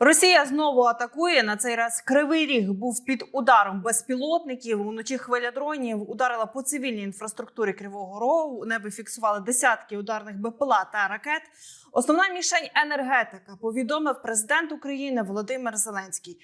Росія знову атакує на цей раз. Кривий ріг був під ударом безпілотників. Уночі хвиля дронів ударила по цивільній інфраструктурі Кривого Рогу. У небі фіксували десятки ударних БПЛА та ракет. Основна мішень енергетика. Повідомив президент України Володимир Зеленський.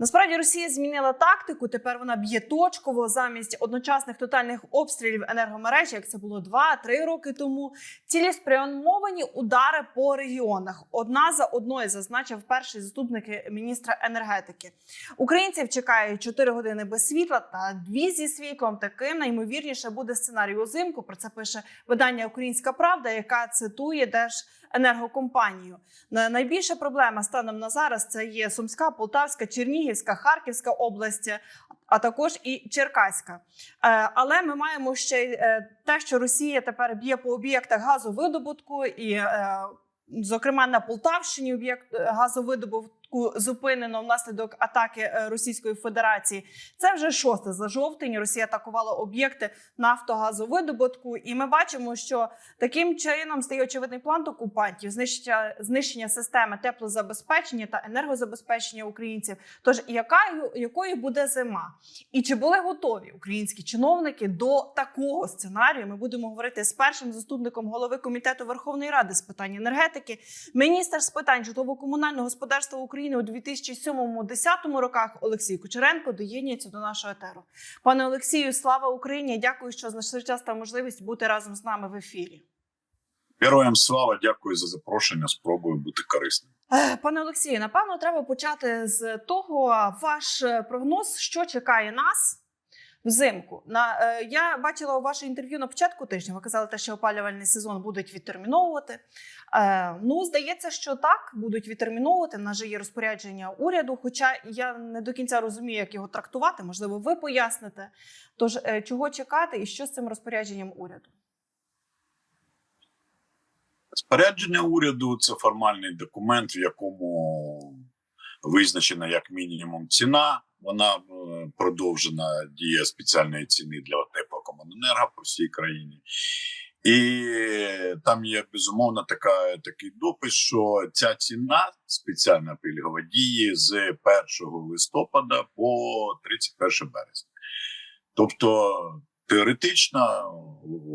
Насправді Росія змінила тактику. Тепер вона б'є точково замість одночасних тотальних обстрілів енергомережі, як це було 2-3 роки тому. Цілеспрямовані удари по регіонах. Одна за одною зазначив перший заступник міністра енергетики. Українців чекає 4 години без світла та 2 зі світлом. Таким наймовірніше буде сценарій узимку. Про це пише видання Українська Правда, яка цитує Держенергокомпанію. На- Найбільша проблема станом на зараз це є Сумська, Полтавська, Чернігівська, Харківська області, а також і Черкаська. Е, Але ми маємо ще е, те, що Росія тепер б'є по об'єктах газовидобутку, і, е, зокрема, на Полтавщині об'єкт газовидобутку зупинено внаслідок атаки е, Російської Федерації. Це вже шосте за жовтень. Росія атакувала об'єкти нафтогазовидобутку, і ми бачимо, що таким чином стає очевидний план окупантів знищення, знищення системи теплозабезпечення та енергозабезпечення українців. Тож яка якою буде зима? І чи були готові українські чиновники до такого сценарію? Ми будемо говорити з першим заступником голови комітету Верховної Ради з питань енергетики, міністр з питань житлово-комунального господарства України у 2007-2010 роках Олексій Кучеренко доєднується до нашого етеру. Пане Олексію, слава Україні! Дякую, що знайшли час та можливість бути разом з нами в ефірі. Героям слава, дякую за запрошення. Спробую бути корисним. Е, Пане Олексію, напевно, треба почати з того ваш прогноз, що чекає нас взимку. На е, я бачила у ваше інтерв'ю на початку тижня. Ви казали, те, що опалювальний сезон будуть відтерміновувати. Е, ну, здається, що так будуть відтерміновувати. В нас же є розпорядження уряду. Хоча я не до кінця розумію, як його трактувати. Можливо, ви поясните. Тож е, чого чекати і що з цим розпорядженням уряду? Спорядження уряду це формальний документ, в якому визначена як мінімум ціна. Вона е, продовжена дія спеціальної ціни для теплокомуненерго по всій країні. І там є безумовно така, такий допис, що ця ціна спеціальна пільгова діє з 1 листопада по 31 березня. Тобто теоретично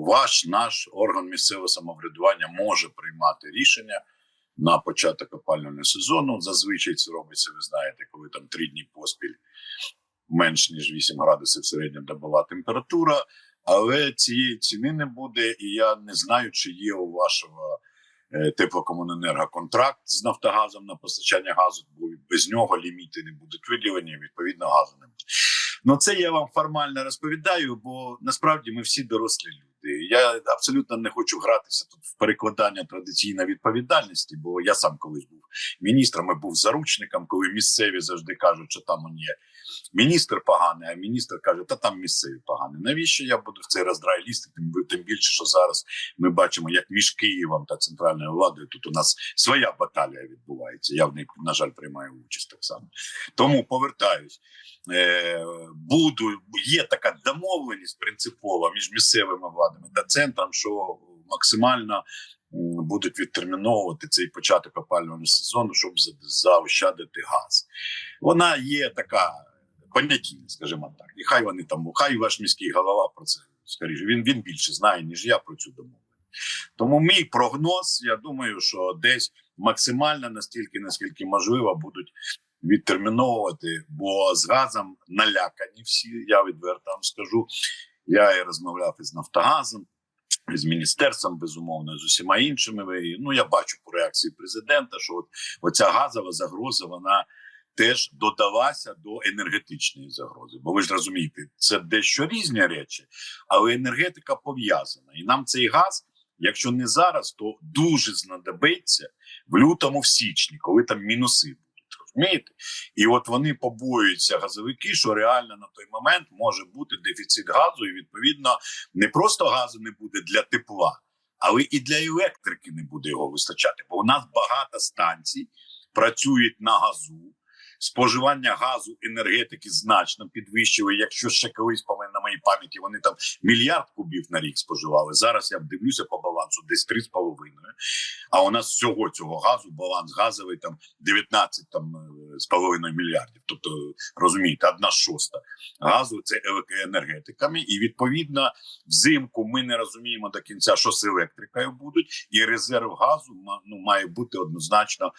ваш наш орган місцевого самоврядування може приймати рішення на початок опалювального сезону. Зазвичай це робиться, ви знаєте, коли там три дні поспіль менш ніж 8 градусів середньодобова температура. Але цієї ціни не буде, і я не знаю, чи є у вашого е, теплокомуненерго контракт з Нафтогазом на постачання газу, бо без нього ліміти не будуть виділені, відповідно, газу не буде. Ну це я вам формально розповідаю, бо насправді ми всі дорослі люди. Я абсолютно не хочу гратися тут в перекладання традиційної відповідальності, бо я сам колись був міністром і був заручником, коли місцеві завжди кажуть, що там он є міністр поганий, а міністр каже, та там місцеві погані. Навіщо я буду в цей роздрай лізти? Тим, тим більше, що зараз ми бачимо, як між Києвом та центральною владою тут у нас своя баталія відбувається. Я в ній, на жаль, приймаю участь так само. Тому повертаюсь. Е, буду є така домовленість принципова між місцевими владами та центром, що максимально будуть відтерміновувати цей початок опалювального сезону, щоб заощадити газ. Вона є така понятійна, скажімо так. І хай вони там, хай ваш міський голова про це скоріше. Він він більше знає, ніж я про цю домовленість. Тому мій прогноз, я думаю, що десь максимально настільки, наскільки можливо, будуть відтерміновувати, бо з газом налякані всі. Я відверто вам скажу. Я і розмовляв із Нафтогазом, з міністерством, безумовно, з усіма іншими. Ну я бачу по реакції президента, що от оця газова загроза вона теж додалася до енергетичної загрози. Бо ви ж розумієте, це дещо різні речі, але енергетика пов'язана, і нам цей газ. Якщо не зараз, то дуже знадобиться в лютому, в січні, коли там мінуси будуть. Розумієте? І от вони побоюються газовики, що реально на той момент може бути дефіцит газу, і відповідно не просто газу не буде для тепла, але і для електрики не буде його вистачати. Бо у нас багато станцій працюють на газу. Споживання газу енергетики значно підвищили. Якщо ще колись по на моїй пам'яті вони там мільярд кубів на рік споживали. Зараз я дивлюся по балансу десь 3,5. А у нас всього цього газу баланс газовий там 19 там з половиною мільярдів. Тобто, розумієте, одна шоста газу це енергетиками, і відповідно взимку ми не розуміємо до кінця, що з електрикою будуть, і резерв газу ну, має бути однозначно.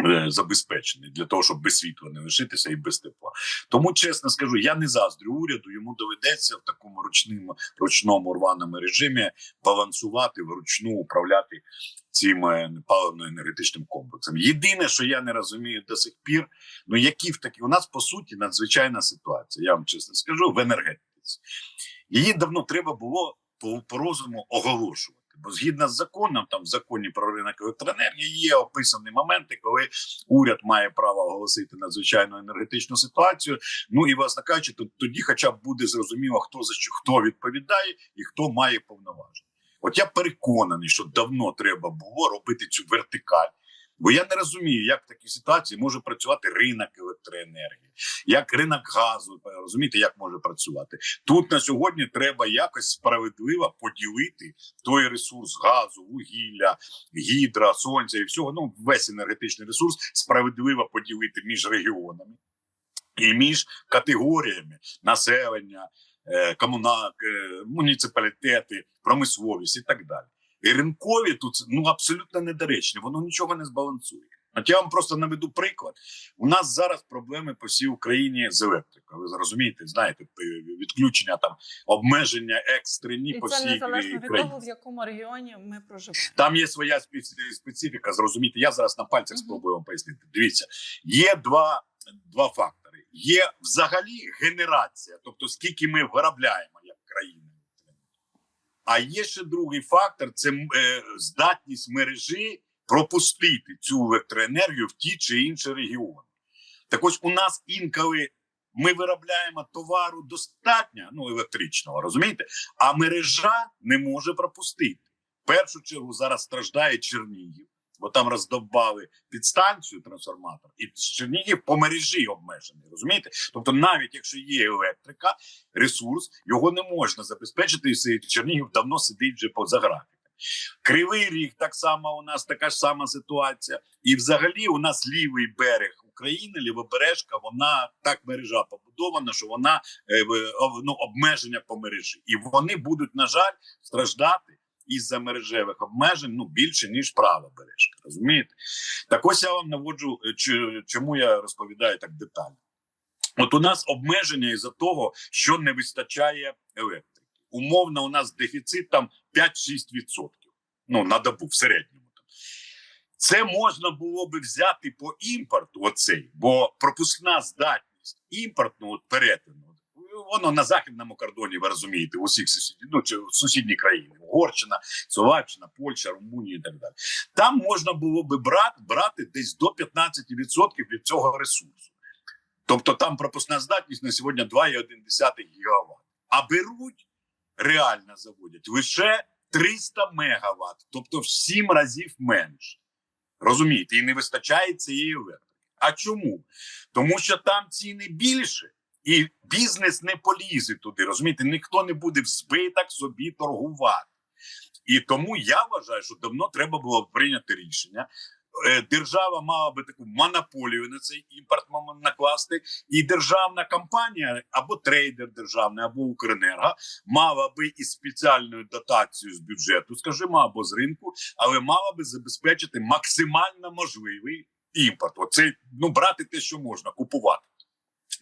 Е, Забезпечений для того, щоб без світла не лишитися і без тепла. Тому чесно скажу, я не заздрю уряду. Йому доведеться в такому ручному ручному рваному режимі балансувати вручну управляти цим е, паливно-енергетичним комплексом. Єдине, що я не розумію до сих пір, ну які в такі у нас по суті надзвичайна ситуація. Я вам чесно скажу в енергетиці. Її давно треба було по, по розуму оголошувати. Бо згідно з законом, там в законі про ринок електроенергії є описані моменти, коли уряд має право оголосити надзвичайну енергетичну ситуацію. Ну і власне кажучи, то тоді, хоча б буде зрозуміло, хто за що хто відповідає і хто має повноваження. От я переконаний, що давно треба було робити цю вертикаль. Бо я не розумію, як в такій ситуації може працювати ринок електроенергії, як ринок газу. Розумієте, як може працювати тут на сьогодні. Треба якось справедливо поділити той ресурс газу, вугілля, гідра, сонця і всього. Ну весь енергетичний ресурс справедливо поділити між регіонами і між категоріями населення, е, комуна, е, муніципалітети, промисловість і так далі. І ринкові тут ну абсолютно недоречні, воно нічого не збалансує. От я вам просто наведу приклад. У нас зараз проблеми по всій Україні з електрикою. Ви зрозумієте, знаєте, відключення там обмеження екстрені І по це незалежно від того, в якому регіоні ми проживаємо. Там є своя специфіка. Зрозуміти. Я зараз на пальцях Мгм. спробую вам пояснити. Дивіться, є два, два фактори: є взагалі генерація, тобто скільки ми виробляємо. А є ще другий фактор: це е, здатність мережі пропустити цю електроенергію в ті чи інші регіони. Так ось у нас інколи ми виробляємо товару достатньо, ну електричного, розумієте? А мережа не може пропустити. В першу чергу зараз страждає Чернігів, бо там роздовбали підстанцію трансформатор, і Чернігів по мережі обмежений. Розумієте? Тобто, навіть якщо є електрика, ресурс його не можна забезпечити. І Чернігів давно сидить вже поза графіком. Кривий ріг так само у нас така ж сама ситуація. І взагалі у нас лівий берег України, лівобережка, вона так мережа побудована, що вона е, ну, обмеження по мережі, і вони будуть, на жаль, страждати із-за мережевих обмежень ну більше ніж права бережка. Розумієте? Так ось я вам наводжу, е, чому я розповідаю так детально. От у нас обмеження із-за того, що не вистачає електрики. Умовно, у нас дефіцит там 5-6%. Ну, на добу в середньому. Це можна було би взяти по імпорту, оцей, бо пропускна здатність імпортного перетину, воно на західному кордоні, ви розумієте, в усіх сусідніх, ну, чи сусідні країни, Угорщина, Словаччина, Польща, Румунія і так далі. Там можна було би брати, брати десь до 15% від цього ресурсу. Тобто там пропускна здатність на сьогодні 2,1 гігават. А беруть, реально заводять лише 300 мегаватт, тобто в 7 разів менше. Розумієте, і не вистачає цієї електрики. А чому? Тому що там ціни більше, і бізнес не полізе туди. Розумієте, ніхто не буде в збиток собі торгувати. І тому я вважаю, що давно треба було прийняти рішення. Е, Держава мала би таку монополію на цей імпорт накласти, і державна компанія або трейдер державний, або Укренерго мала би і спеціальною дотацією з бюджету, скажімо, або з ринку, але мала би забезпечити максимально можливий імпорт. Оце ну брати те, що можна, купувати.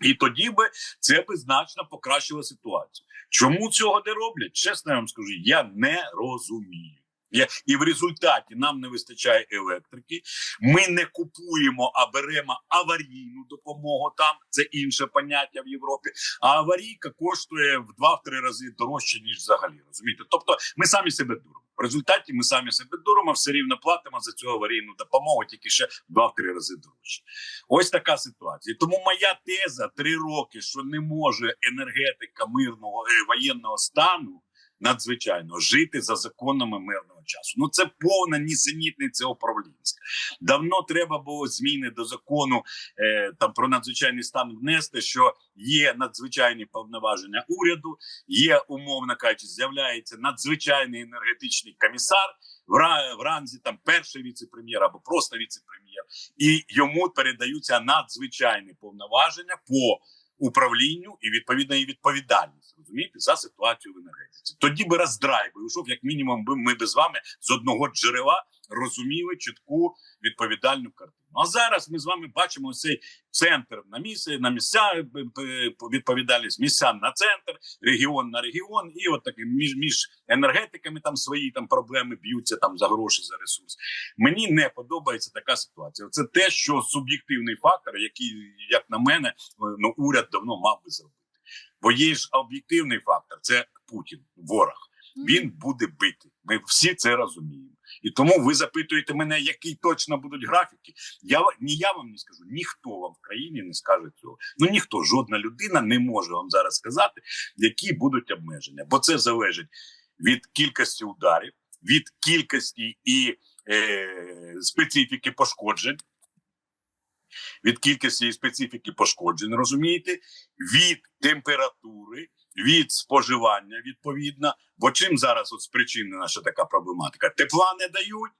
І тоді би це би значно покращило ситуацію. Чому цього не роблять? Чесно я вам скажу, я не розумію. Я, і в результаті нам не вистачає електрики. Ми не купуємо, а беремо аварійну допомогу. Там це інше поняття в Європі. А аварійка коштує в 2-3 рази дорожче ніж взагалі. Розумієте? Тобто, ми самі себе дуримо. В результаті ми самі себе дуримо, все рівно платимо за цю аварійну допомогу, тільки ще 2-3 рази дорожче. Ось така ситуація. Тому моя теза три роки, що не може енергетика мирного е, воєнного стану надзвичайно жити за законами мирного часу. Ну це повна нісенітниця управлінська. Давно треба було зміни до закону е, там про надзвичайний стан внести, що є надзвичайні повноваження уряду, є умовно кажучи, з'являється надзвичайний енергетичний комісар в, ра- в ранзі там перший віце-прем'єр або просто віце-прем'єр, і йому передаються надзвичайні повноваження по управлінню і відповідно і відповідальність розумієте за ситуацію в енергетиці. Тоді би роздрай би йшов, як мінімум, би ми би з вами з одного джерела розуміли чітку відповідальну картину. А зараз ми з вами бачимо цей центр на місце, на місця е, е, відповідальність місця на центр, регіон на регіон, і от таки між між енергетиками там свої там проблеми б'ються там за гроші, за ресурс. Мені не подобається така ситуація. Це те, що суб'єктивний фактор, який, як на мене, е, ну уряд давно мав би зробити. Бо є ж об'єктивний фактор, це Путін, ворог. Він буде бити. Ми всі це розуміємо. І тому ви запитуєте мене, які точно будуть графіки. Я ні я вам не скажу, ніхто вам в країні не скаже цього. Ну ніхто, жодна людина не може вам зараз сказати, які будуть обмеження, бо це залежить від кількості ударів, від кількості і е, специфіки пошкоджень. Від кількості і специфіки пошкоджень, розумієте, від температури, від споживання відповідно. Бо чим зараз от спричинена наша така проблематика? Тепла не дають,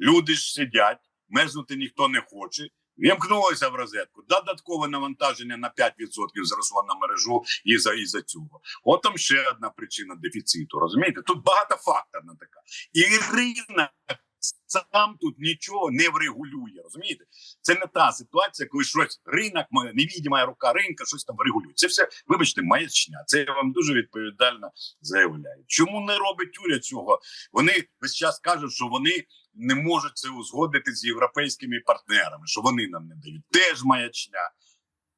люди ж сидять, мерзнути ніхто не хоче. Вімкнулося в розетку. Додаткове навантаження на 5% зросло на мережу і за, і за цього. От там ще одна причина дефіциту. Розумієте? Тут багатофакторна така. І ринок сам тут нічого не врегулює. Розумієте? Це не та ситуація, коли щось ринок, невідома рука ринка, щось там регулює. Це все, вибачте, маячня. Це я вам дуже відповідально заявляю. Чому не робить уряд цього? Вони весь час кажуть, що вони не можуть це узгодити з європейськими партнерами, що вони нам не дають. Теж маячня.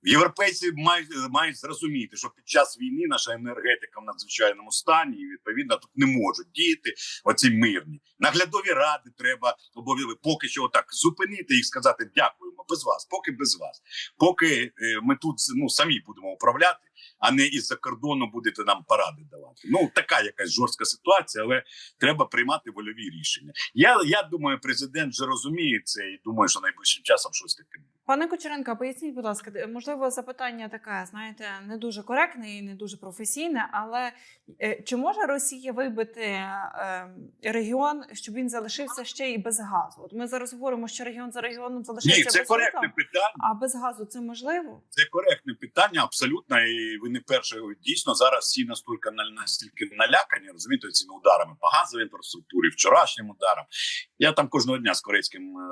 Європейці мають, мають зрозуміти, що під час війни наша енергетика в надзвичайному стані, і відповідно тут не можуть діяти оці мирні наглядові ради. Треба обов'язково поки що отак зупинити їх, сказати дякуємо без вас, поки без вас, поки е, ми тут ну самі будемо управляти, а не із-за кордону будете нам поради давати. Ну така якась жорстка ситуація, але треба приймати вольові рішення. Я, я думаю, президент вже розуміє це і думаю, що найближчим часом щось таке буде. Пане Кучеренко, поясніть, будь ласка, можливо, запитання таке, знаєте, не дуже коректне і не дуже професійне, але е, чи може Росія вибити е, регіон, щоб він залишився ще і без газу? От ми зараз говоримо, що регіон за регіоном залишився Ні, це без коректне світла, питання. а без газу це можливо? Це коректне питання, абсолютно. І ви не перше дійсно зараз всі настільки на- настільки налякані, розумієте, цими ударами по газовій інфраструктурі, вчорашнім ударом. Я там кожного дня з корейським е,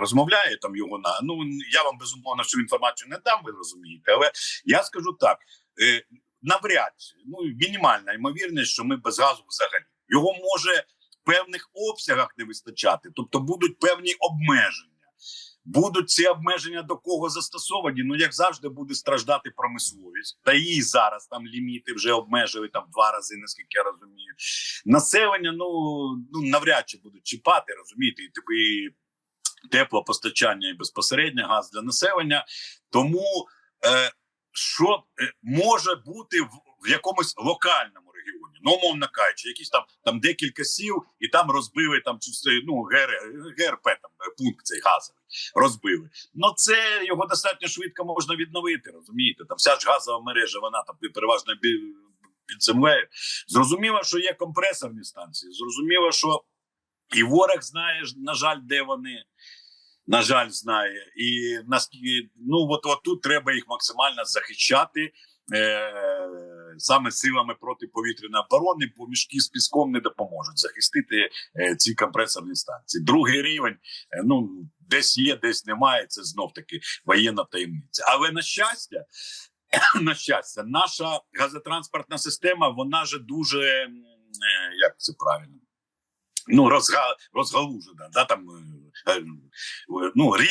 розмовляю. Там його на ну я вам безумовно всю інформацію не дам, ви розумієте, але я скажу так: е, навряд ну мінімальна ймовірність, що ми без газу взагалі його може в певних обсягах не вистачати, тобто будуть певні обмеження. Будуть ці обмеження до кого застосовані? Ну як завжди буде страждати промисловість, та її зараз там ліміти вже обмежили там два рази, наскільки я розумію. Населення ну ну навряд чи будуть чіпати, розумієте, і типу і теплопостачання і безпосередньо газ для населення. Тому е, що е, може бути в, в якомусь локальному регіоні, ну умовно кажучи, якісь там там декілька сіл, і там розбили там ну ГР, ГРП, там пункт цей газовий розбили. Ну це його достатньо швидко можна відновити. Розумієте, там вся ж газова мережа, вона там переважно під землею. Зрозуміло, що є компресорні станції. Зрозуміло, що і ворог знає, на жаль, де вони. На жаль, знає, і наскільки ну от, от тут треба їх максимально захищати е, саме силами протиповітряної оборони, бо мішки з піском не допоможуть захистити е, ці компресорні станції. Другий рівень, е, ну десь є, десь немає. Це знов таки воєнна таємниця. Але на щастя, на щастя, наша газотранспортна система, вона же дуже е, як це правильно. Ну, розга, розгалужена, да, там, ну, рі,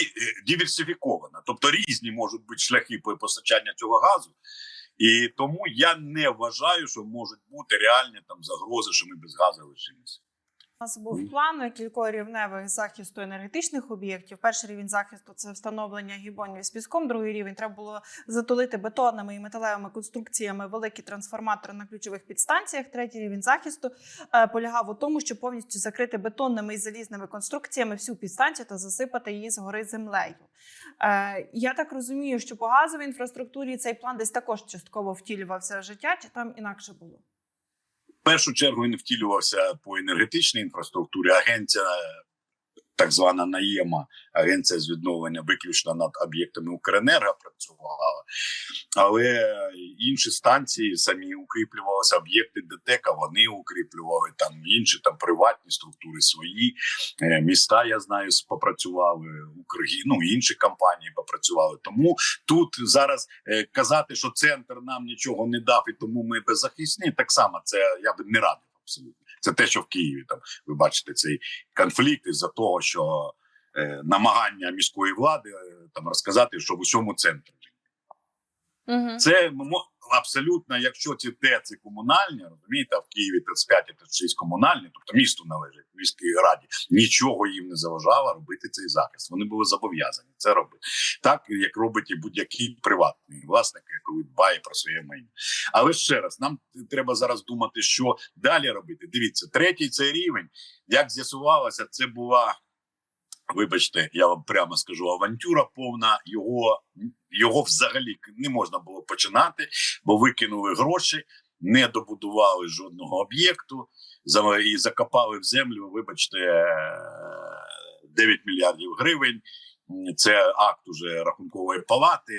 диверсифікована. Тобто різні можуть бути шляхи по постачання цього газу. І тому я не вважаю, що можуть бути реальні там загрози, що ми без газу лишимося. У нас був план кількорівневих захисту енергетичних об'єктів. Перший рівень захисту це встановлення гібонів з піском. Другий рівень треба було затулити бетонними і металевими конструкціями великі трансформатори на ключових підстанціях. Третій рівень захисту е, полягав у тому, щоб повністю закрити бетонними і залізними конструкціями всю підстанцію та засипати її згори землею. Е, я так розумію, що по газовій інфраструктурі цей план десь також частково втілювався в життя, чи там інакше було? В першу чергу він втілювався по енергетичній інфраструктурі. Агенція, так звана НАЄМА, агенція з відновлення виключно над об'єктами Укренерго працювала. Але інші станції самі укріплювалися, об'єкти ДТЕКа вони укріплювали там інші там приватні структури свої. Е, Міста, я знаю, попрацювали, Укргі, ну інші компанії попрацювали. Тому тут зараз е, казати, що центр нам нічого не дав, і тому ми беззахисні. Так само це я би не радив абсолютно. Це те, що в Києві там ви бачите цей конфлікт із-за того, що е, намагання міської влади е, там розказати, що в усьому центрі. Угу. Це абсолютно, якщо ці ТЕЦи комунальні, розумієте, в Києві 35 і 36 комунальні, тобто місту належить міській раді, нічого їм не заважало робити цей захист. Вони були зобов'язані це робити, так як робить і будь-який приватний власник, коли дбає про своє майно. Але ще раз, нам треба зараз думати, що далі робити. Дивіться, третій цей рівень, як з'ясувалося, це була. Вибачте, я вам прямо скажу, авантюра повна. Його його взагалі не можна було починати, бо викинули гроші, не добудували жодного об'єкту і закопали в землю. Вибачте, е, 9 мільярдів гривень. Це акт уже рахункової палати.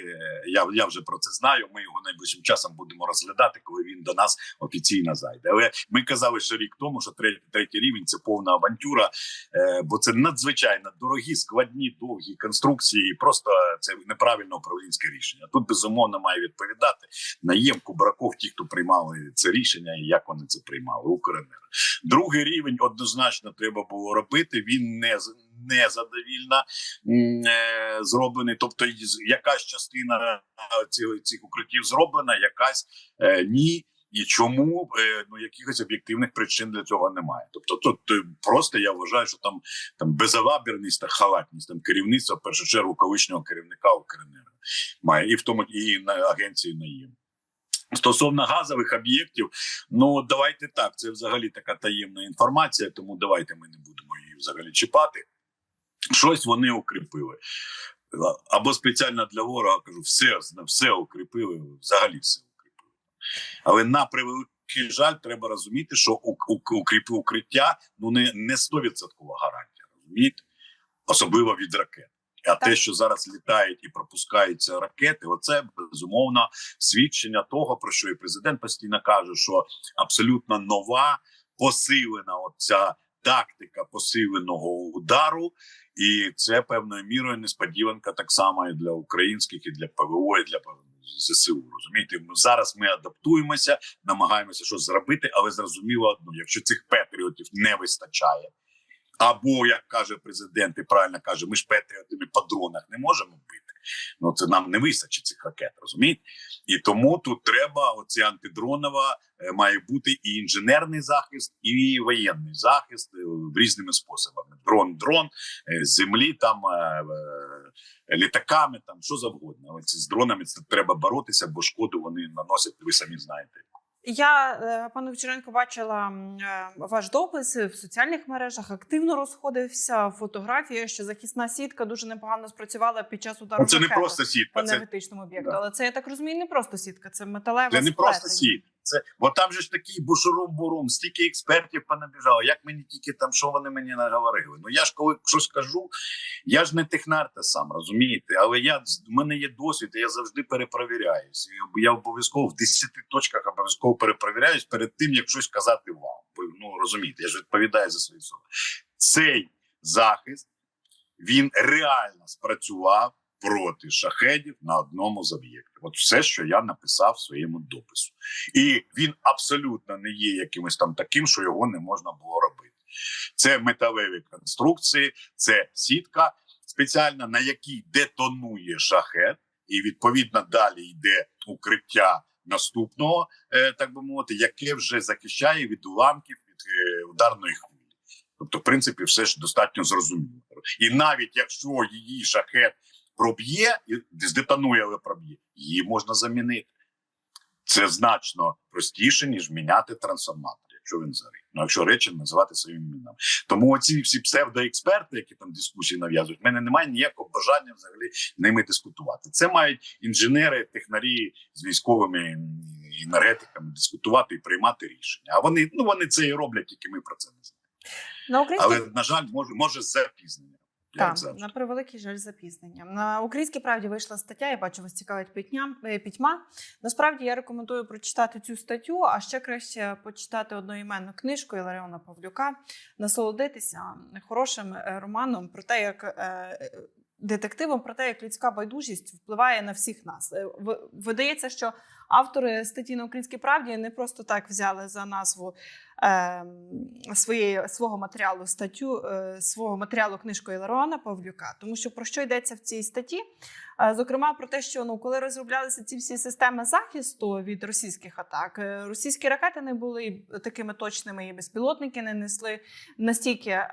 Я, я вже про це знаю. Ми його найближчим часом будемо розглядати, коли він до нас офіційно зайде. Але ми казали ще рік тому, що третій, третій рівень це повна авантюра, е, бо це надзвичайно дорогі, складні, довгі конструкції. Просто це неправильне управлінське рішення. Тут безумовно має відповідати наєм Кубраков, ті, хто приймали це рішення, і як вони це приймали. Укренерго. Другий рівень однозначно треба було робити. Він не з- не задовільно е, зроблений. Тобто, якась частина е, цих, цих укриттів зроблена, якась е, ні. І чому е, ну якихось об'єктивних причин для цього немає? Тобто, тут просто я вважаю, що там там безалаберність та халатність там керівництва в першу чергу колишнього керівника Укренерго має і в тому і на агенції НАїм. Стосовно газових об'єктів, ну давайте так. Це взагалі така таємна інформація, тому давайте ми не будемо її взагалі чіпати. Щось вони укріпили. Або спеціально для ворога кажу, все, все укріпили, взагалі все укріпили. Але на превеликий жаль, треба розуміти, що у- у- укриття ну не, не 100% гарантія, розумієте? Особливо від ракет. А те, що зараз літають і пропускаються ракети, оце безумовно свідчення того, про що і президент постійно каже, що абсолютно нова посилена оця тактика посиленого удару, і це певною мірою несподіванка так само і для українських, і для ПВО, і для ЗСУ. Розумієте, ми зараз ми адаптуємося, намагаємося щось зробити, але зрозуміло одно: якщо цих патріотів не вистачає. Або як каже президент, і правильно каже, ми ж патріотами по дронах не можемо бити. Ну це нам не вистачить цих ракет, розумієте? І тому тут треба оці антидронова е, має бути і інженерний захист, і воєнний захист е, різними способами. Дрон, дрон е, землі, там літаками, там що завгодно. Але з дронами це треба боротися, бо шкоду вони наносять. Ви самі знаєте. Я, е, пане Вчеренко, бачила е, ваш допис в соціальних мережах. Активно розходився фотографія, що захисна сітка дуже непогано спрацювала під час удару Ну, Це не просто по сітка, це енергетичному об'єкту. Да. Але це я так розумію, не просто сітка, це металева Це не просто сплетення. Це бо там же ж такий бушурум-бурум, стільки експертів понабіжало. Як мені тільки там, що вони мені наговорили? Ну я ж коли щось кажу, я ж не технар сам, розумієте? Але я в мене є досвід, і я завжди перепровіряюсь. Я обов'язково в 10 точках обов'язково перепровіряюсь перед тим, як щось казати вам. Ну розумієте, я ж відповідаю за свої слова. Цей захист він реально спрацював проти шахедів на одному з об'єктів. От все, що я написав в своєму допису, і він абсолютно не є якимось там таким, що його не можна було робити. Це металеві конструкції, це сітка спеціальна, на якій детонує шахет, і відповідно далі йде укриття наступного, е, так би мовити, яке вже захищає від уламків від е, ударної хвилі. Тобто, в принципі, все ж достатньо зрозуміло. І навіть якщо її шахет проб'є і здетонує, але проб'є, її можна замінити. Це значно простіше, ніж міняти трансформатор, якщо він зарить. Ну, якщо речі називати своїми іменами. Тому оці всі псевдоексперти, які там дискусії нав'язують, в мене немає ніякого бажання взагалі ними дискутувати. Це мають інженери, технарі з військовими енергетиками дискутувати і приймати рішення. А вони ну вони це і роблять, тільки ми про це не знаємо. На українській Але на жаль, може може з запізненням. Так, завжди. на превеликий жаль запізнення. На українській правді вийшла стаття. Я бачу, вас цікавить пітьма. е, пітьма. Насправді я рекомендую прочитати цю статтю, а ще краще почитати одноіменну книжку Іларіона Павлюка, насолодитися хорошим е, романом про те, як е, детективом, про те, як людська байдужість впливає на всіх нас. Е, Видається, що автори статті на українській правді не просто так взяли за назву е, своєї свого матеріалу статтю е, свого матеріалу книжку Іларіона Павлюка, тому що про що йдеться в цій статті? Е, Зокрема, про те, що ну, коли розроблялися ці всі системи захисту від російських атак, е, російські ракети не були такими точними, і безпілотники не несли настільки е,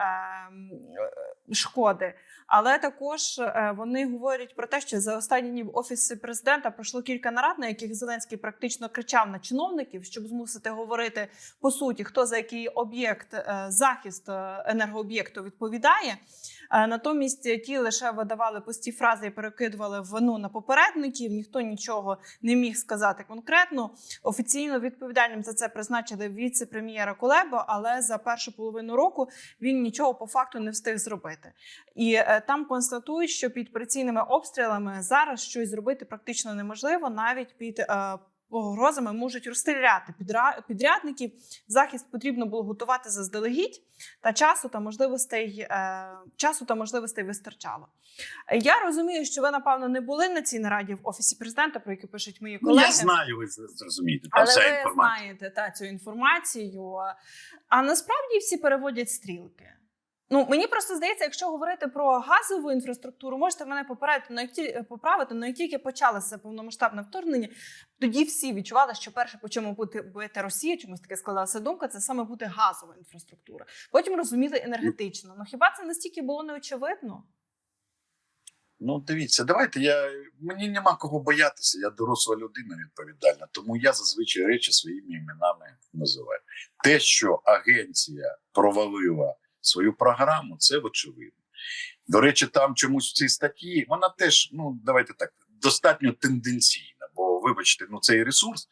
е, шкоди. Але також е, вони говорять про те, що за останні дні в офісі президента пройшло кілька нарад, на яких Зеленський практично кричав на чиновників, щоб змусити говорити по суті, хто за який об'єкт е, захист е, енергооб'єкту відповідає. Е, Натомість ті лише видавали пусті фрази і перекидували вину на попередників. Ніхто нічого не міг сказати конкретно. Офіційно відповідальним за це призначили віце-прем'єра Кулебо, але за першу половину року він нічого по факту не встиг зробити. І е, там констатують, що під прицільними обстрілами зараз щось зробити практично неможливо, навіть під е, погрозами можуть розстріляти підрядників. Захист потрібно було готувати заздалегідь, та часу та можливостей е, часу та можливостей вистачало. Я розумію, що ви напевно не були на цій нараді в офісі президента, про яку пишуть мої Ну, колеги. я знаю, ви зрозумієте. Там Але вся ви інформація. знаєте та, цю інформацію. А насправді всі переводять стрілки. Ну мені просто здається, якщо говорити про газову інфраструктуру, можете мене попередити, як ті- поправити, але як тільки почалося повномасштабне вторгнення, тоді всі відчували, що перше, по чому буде бити Росія, чомусь таке складалася думка, це саме буде газова інфраструктура. Потім розуміли енергетично. Ну хіба це настільки було неочевидно? Ну, дивіться, давайте я мені нема кого боятися. Я доросла людина відповідальна, тому я зазвичай речі своїми іменами називаю. Те, що агенція провалила свою програму, це очевидно. До речі, там чомусь в цій статті вона теж, ну давайте так, достатньо тенденційна. Бо, вибачте, ну цей ресурс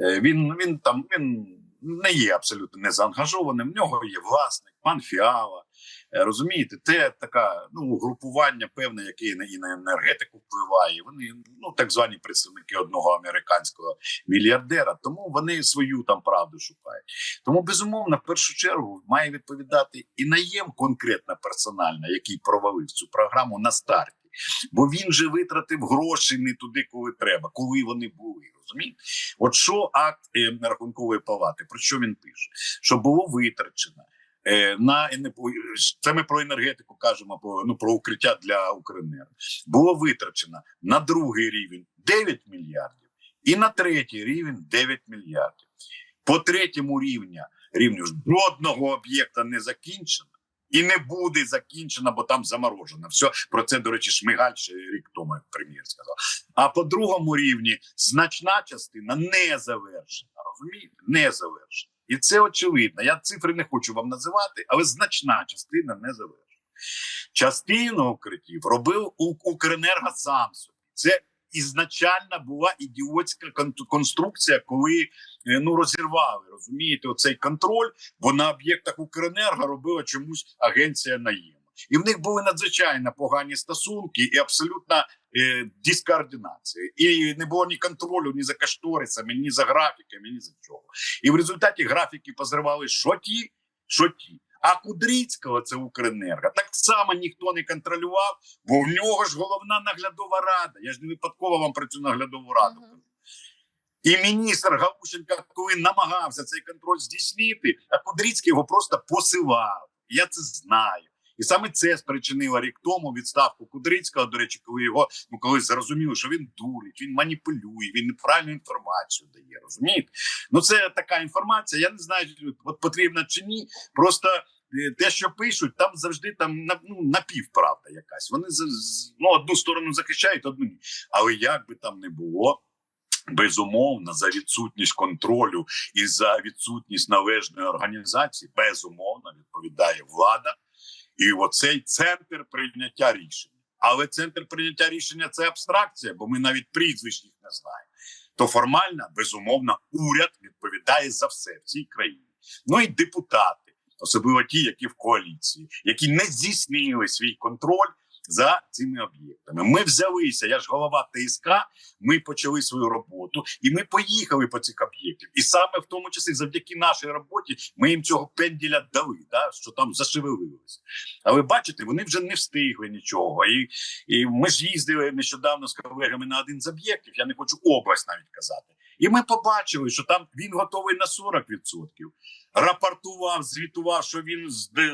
е, він, він там він не є абсолютно не заангажованим. В нього є власник, пан Фіала. Е, Розумієте, це така ну групування певне, яке і на, енергетику впливає. Вони ну так звані представники одного американського мільярдера. Тому вони свою там правду шукають. Тому безумовно, в першу чергу має відповідати і наєм конкретно персонально, який провалив цю програму на старті. Бо він же витратив гроші не туди, коли треба, коли вони були. Розумієте? От що акт е, рахункової палати, про що він пише? Що було витрачено на це ми про енергетику кажемо ну про укриття для Укренерго. Було витрачено на другий рівень 9 мільярдів і на третій рівень 9 мільярдів. По третьому рівня рівню жодного об'єкта не закінчено. І не буде закінчено, бо там заморожено. Все про це, до речі, Шмигаль ще рік тому як прем'єр сказав. А по другому рівні значна частина не завершена. Розумієте? Не завершена. І це очевидно. Я цифри не хочу вам називати, але значна частина не завершена. Частину укриттів робив Укренерго сам собі. Це ізначально була ідіотська конструкція, коли е, ну розірвали, розумієте, оцей контроль, бо на об'єктах Укренерго робила чомусь агенція наєму. І в них були надзвичайно погані стосунки і абсолютна е, дискоординація. І не було ні контролю, ні за кошторисами, ні за графіками, ні за чого. І в результаті графіки позривали що ті, що ті. А Кудрицького це Укренерго. Так само ніхто не контролював, бо в нього ж головна наглядова рада. Я ж не випадково вам про цю наглядову раду кажу. І міністр Галущенка, коли намагався цей контроль здійснити, а Кудрицький його просто посилав. Я це знаю. І саме це спричинило рік тому відставку Кудрицького. До речі, коли його ну коли зрозуміли, що він дурить, він маніпулює, він неправильну інформацію дає. Розумієте? Ну це така інформація. Я не знаю, от потрібна чи ні. Просто е, те, що пишуть, там завжди там ну, напівправда якась. Вони ну, одну сторону захищають, одну ні. Але як би там не було. Безумовно, за відсутність контролю і за відсутність належної організації, безумовно, відповідає влада і оцей центр прийняття рішень. Але центр прийняття рішення це абстракція, бо ми навіть прізвищ їх не знаємо. То формально, безумовно, уряд відповідає за все в цій країні. Ну і депутати, особливо ті, які в коаліції, які не здійснили свій контроль за цими об'єктами. Ми взялися, я ж голова ТСК, ми почали свою роботу, і ми поїхали по цих об'єктів. І саме в тому числі завдяки нашій роботі ми їм цього пенділя дали, да, що там зашевелилося. Але бачите, вони вже не встигли нічого. І, і ми ж їздили нещодавно з колегами на один з об'єктів. Я не хочу область навіть казати. І ми побачили, що там він готовий на 40%. Рапортував, звітував, що він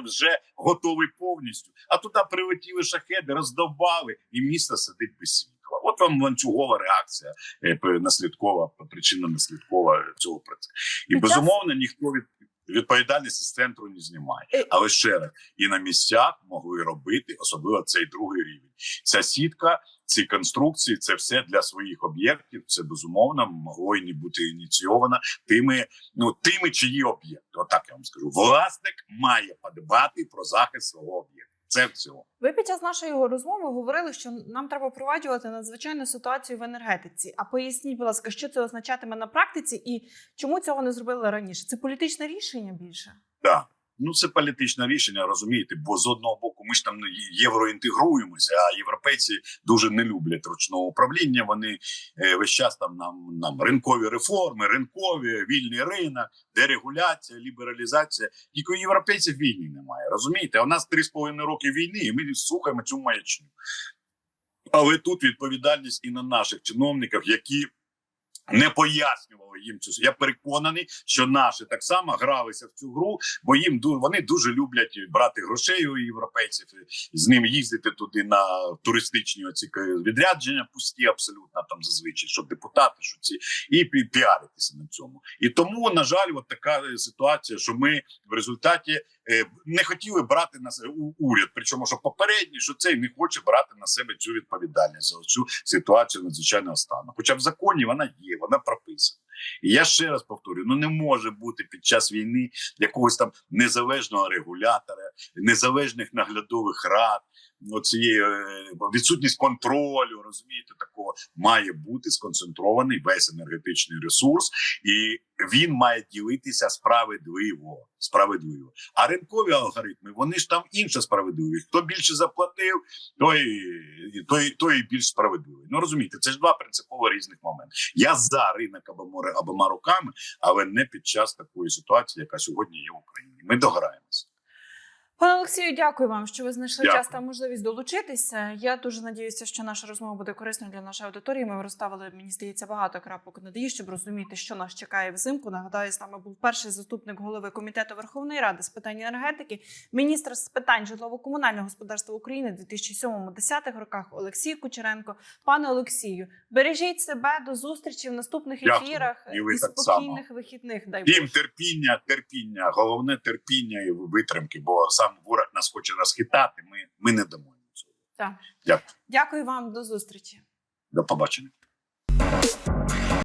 вже готовий повністю. А туди прилетіли шахеди, роздовбали, і місто сидить без світла. От вам ланцюгова реакція е, наслідкова, причинно наслідкова цього процесу. І безумовно ніхто від відповідальності з центру не знімає. Е, Але ще раз і на місцях могли робити, особливо цей другий рівень. Ця сітка, ці конструкції, це все для своїх об'єктів. Це безумовно могло і не бути ініційовано тими, ну тими, чиї об'єкти. Отак я вам скажу. Власник має подбати про захист свого об'єкту. Це в цілому. Ви під час нашої розмови говорили, що нам треба впроваджувати надзвичайну ситуацію в енергетиці. А поясніть, будь ласка, що це означатиме на практиці і чому цього не зробили раніше? Це політичне рішення більше? Так. Ну, це політичне рішення, розумієте, бо з одного боку ми ж там євроінтегруємося, а європейці дуже не люблять ручного управління. Вони е, весь час там нам, нам ринкові реформи, ринкові, вільний ринок, дерегуляція, лібералізація. Тільки у європейців війни немає. Розумієте? У нас три з половиною роки війни, і ми слухаємо цю маячню. Але тут відповідальність і на наших чиновників, які не пояснювали їм цю. Я переконаний, що наші так само гралися в цю гру, бо їм вони дуже люблять брати грошей у європейців, з ним їздити туди на туристичні оці відрядження, пусті абсолютно там зазвичай, що депутати, що ці і пі- піаритися на цьому. І тому, на жаль, от така ситуація, що ми в результаті не хотіли брати на себе уряд. Причому що попередній, що цей не хоче брати на себе цю відповідальність за цю ситуацію надзвичайного стану. Хоча в законі вона є, вона прописана. І я ще раз повторю: ну не може бути під час війни якогось там незалежного регулятора, незалежних наглядових рад. Оцієї е, відсутність контролю, розумієте, такого має бути сконцентрований весь енергетичний ресурс, і він має ділитися справедливо. Справедливо. А ринкові алгоритми вони ж там інша справедливість. Хто більше заплатив, той, той, той більш справедливий. Ну розумієте, це ж два принципово різних моменти. Я за ринок обома руками, але не під час такої ситуації, яка сьогодні є в Україні. Ми дограємося. Пане Олексію, дякую вам, що ви знайшли Дякую. час та можливість долучитися. Я дуже надіюся, що наша розмова буде корисною для нашої аудиторії. Ми розставили, мені здається, багато крапок над «і», щоб розуміти, що нас чекає взимку. Нагадаю, з нами був перший заступник голови комітету Верховної Ради з питань енергетики, міністр з питань житлово-комунального господарства України в 2007-2010 роках Олексій Кучеренко. Пане Олексію, бережіть себе до зустрічі в наступних Дякую. ефірах І ви і спокійних вихідних. Дай Боже. Терпіння, терпіння, головне терпіння і витримки, бо сам ворог нас хоче розхитати. Ми, ми не дамо цього. Так. Дякую. Дякую вам, до зустрічі. До побачення.